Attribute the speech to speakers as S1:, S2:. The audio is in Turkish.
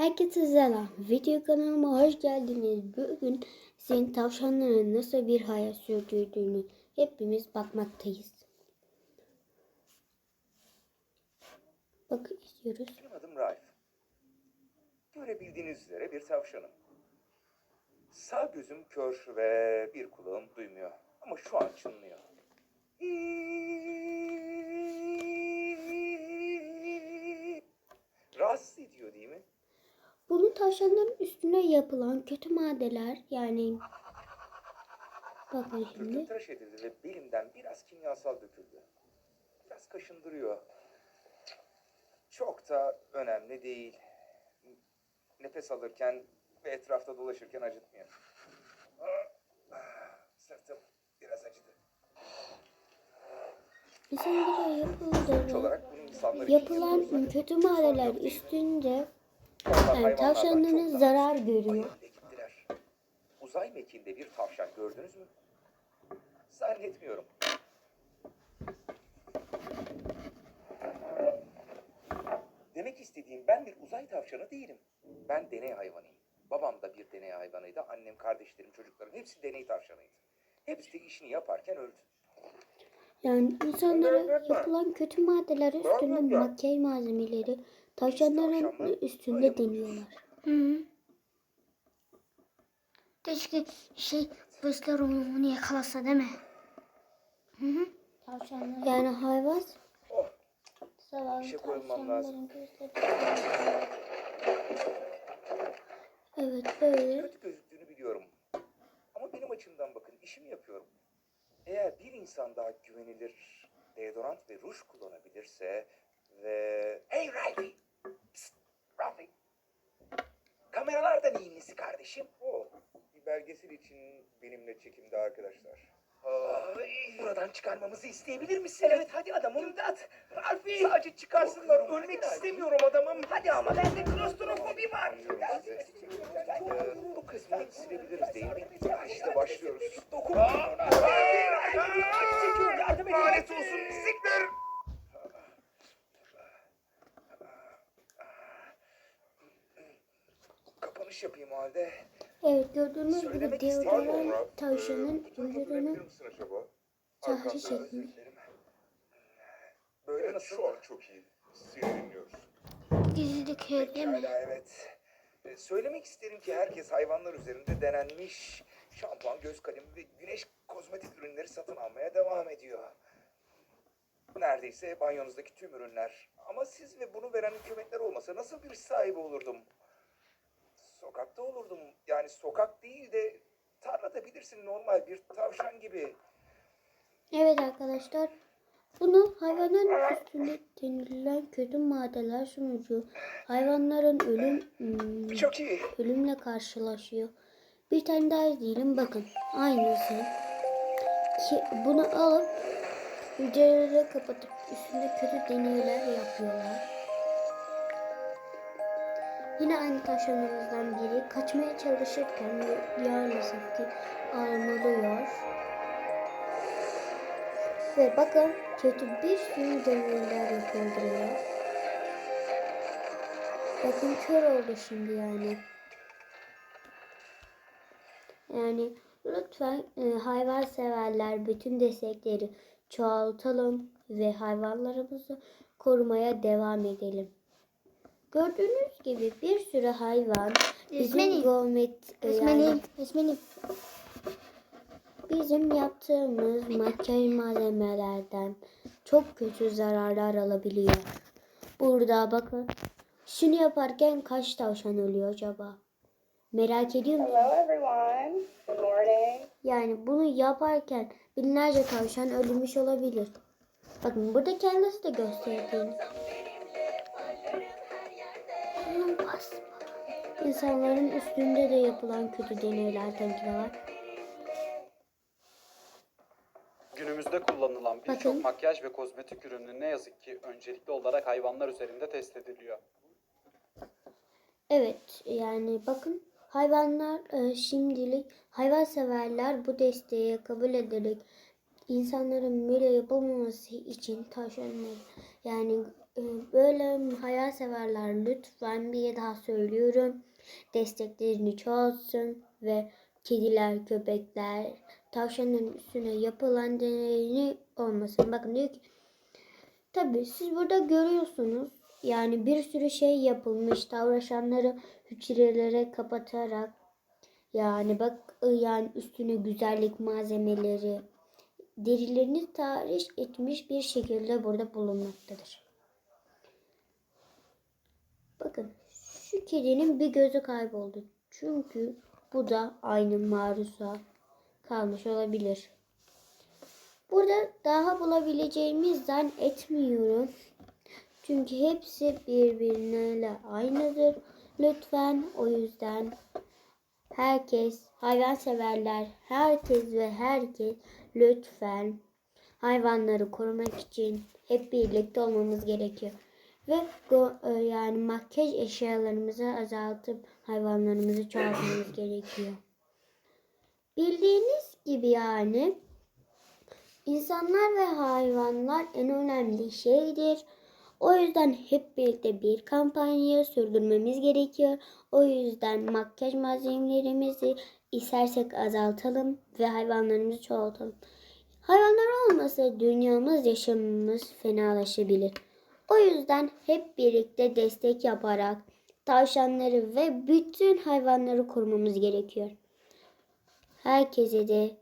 S1: Herkese selam. Video kanalıma hoş geldiniz. Bugün senin tavşanların nasıl bir hayat sürdürdüğünü hepimiz bakmaktayız. Bakın istiyoruz.
S2: Benim adım Raif. Görebildiğiniz üzere bir tavşanım. Sağ gözüm kör ve bir kulağım duymuyor. Ama şu an çınlıyor. Rahatsız ediyor değil mi?
S1: Bunu tavşanların üstüne yapılan kötü maddeler yani bakın şimdi.
S2: tıraş edildi ve belimden biraz kimyasal döküldü. Biraz kaşındırıyor. Çok da önemli değil. Nefes alırken ve etrafta dolaşırken acıtmıyor. Sırtım biraz acıdı. İnsanlar için yapıyoruz.
S1: yapılan kötü maddeler üstünde yani tavşanların zarar görüyor.
S2: Uzay mekiğinde bir tavşan gördünüz mü? Zannetmiyorum. Demek istediğim ben bir uzay tavşanı değilim. Ben deney hayvanıyım. Babam da bir deney hayvanıydı. Annem, kardeşlerim, çocuklarım hepsi deney tavşanıydı. Hepsi de işini yaparken öldü.
S1: Yani insanlara yapılan kötü maddeler üstünde makyaj malzemeleri tavşanların üstünde deniyorlar.
S3: Hı hı. Keşke şey Vesler onu yakalasa değil mi? Hı hı. Tavşanlar.
S1: Yani hayvan
S2: Oh,
S1: zavallı tavşanların gözleri. Evet böyle.
S2: kötü gözüktüğünü biliyorum. Ama benim açımdan bakın işimi yapıyorum. Eğer bir insan daha güvenilir deodorant ve ruj kullanabilirse ve... Hey Rafi! Psst, Rafi! Kameralardan iyi nesi kardeşim? O, bir belgesel için benimle çekimde arkadaşlar. Buradan çıkarmamızı isteyebilir misin? Evet hadi adamım. İmdat! Rafi! Sadece çıkarsınlar. Ölmek istemiyorum adamım. Hadi ama bende klostrofobi var. Ee, bu kısmı silebiliriz değil mi? Ya işte başlıyoruz. Dokun. Yardım edin. Lanet olsun pislikler. Kapanış yapayım o halde.
S1: Evet gördüğünüz gibi
S2: Söylemek
S1: deodorant
S2: istediğim-
S1: tavşanın
S2: tarafa
S1: vücudunu
S2: özür dilerim. Böyle nasıl?
S4: Şu an çok iyi. Seni dinliyoruz.
S3: Dizideki değil mi?
S2: Evet. Ee, Söylemek isterim ki herkes hayvanlar üzerinde denenmiş şampuan, göz kalemi ve güneş kozmetik ürünleri satın almaya devam ediyor. Neredeyse banyonuzdaki tüm ürünler. Ama siz ve bunu veren hükümetler olmasa nasıl bir iş sahibi olurdum? Sokakta olurdum. Yani sokak değil de tarlada bilirsin normal bir tavşan gibi.
S1: Evet arkadaşlar bunu hayvanların üstünde denilen kötü maddeler sonucu hayvanların ölüm hmm,
S2: Çok iyi.
S1: ölümle karşılaşıyor. Bir tane daha izleyelim bakın aynısı. Ki bunu alıp hücreleri kapatıp üstünde kötü deneyler yapıyorlar. Yine aynı tavşanlarımızdan biri kaçmaya çalışırken maalesef ki ağlamalıyor. Ve bakın kötü bir sürü deneyler yapıldırıyor. Bakın kör oldu şimdi yani. Yani lütfen e, hayvan severler bütün destekleri çoğaltalım ve hayvanlarımızı korumaya devam edelim. Gördüğünüz gibi bir sürü hayvan bizim
S3: Resmeni.
S1: gourmet e, yani
S3: Resmenim.
S1: Bizim yaptığımız makyaj malzemelerden çok kötü zararlar alabiliyor. Burada bakın şunu yaparken kaç tavşan ölüyor acaba? Merak ediyor musun?
S5: Hello, everyone. Good morning.
S1: Yani bunu yaparken binlerce tavşan ölmüş olabilir. Bakın burada kendisi de gösterdiğini. Aman basma. İnsanların üstünde de yapılan kötü deneylerden de var.
S6: Günümüzde kullanılan birçok makyaj ve kozmetik ürünü ne yazık ki öncelikli olarak hayvanlar üzerinde test ediliyor.
S1: Evet yani bakın hayvanlar e, şimdilik hayvan severler bu desteği kabul ederek insanların böyle yapılmaması için tavşanları yani e, böyle hayalseverler lütfen bir daha söylüyorum. Desteklerini çoğaltsın ve kediler, köpekler, tavşanların üstüne yapılan deneyini olmasın. Bakın diyor ki Tabii siz burada görüyorsunuz. Yani bir sürü şey yapılmış. Tavşanları hücrelere kapatarak yani bak yani üstüne güzellik malzemeleri derilerini tahriş etmiş bir şekilde burada bulunmaktadır. Bakın şu kedinin bir gözü kayboldu. Çünkü bu da aynı maruza kalmış olabilir. Burada daha bulabileceğimi zannetmiyorum. Çünkü hepsi birbirine aynıdır. Lütfen o yüzden herkes, hayvanseverler, herkes ve herkes lütfen hayvanları korumak için hep birlikte olmamız gerekiyor. Ve e, yani makyaj eşyalarımızı azaltıp hayvanlarımızı çoğaltmamız gerekiyor. Bildiğiniz gibi yani İnsanlar ve hayvanlar en önemli şeydir. O yüzden hep birlikte bir kampanya sürdürmemiz gerekiyor. O yüzden makyaj malzemelerimizi istersek azaltalım ve hayvanlarımızı çoğaltalım. Hayvanlar olmasa dünyamız, yaşamımız fenalaşabilir. O yüzden hep birlikte destek yaparak tavşanları ve bütün hayvanları korumamız gerekiyor. Herkese de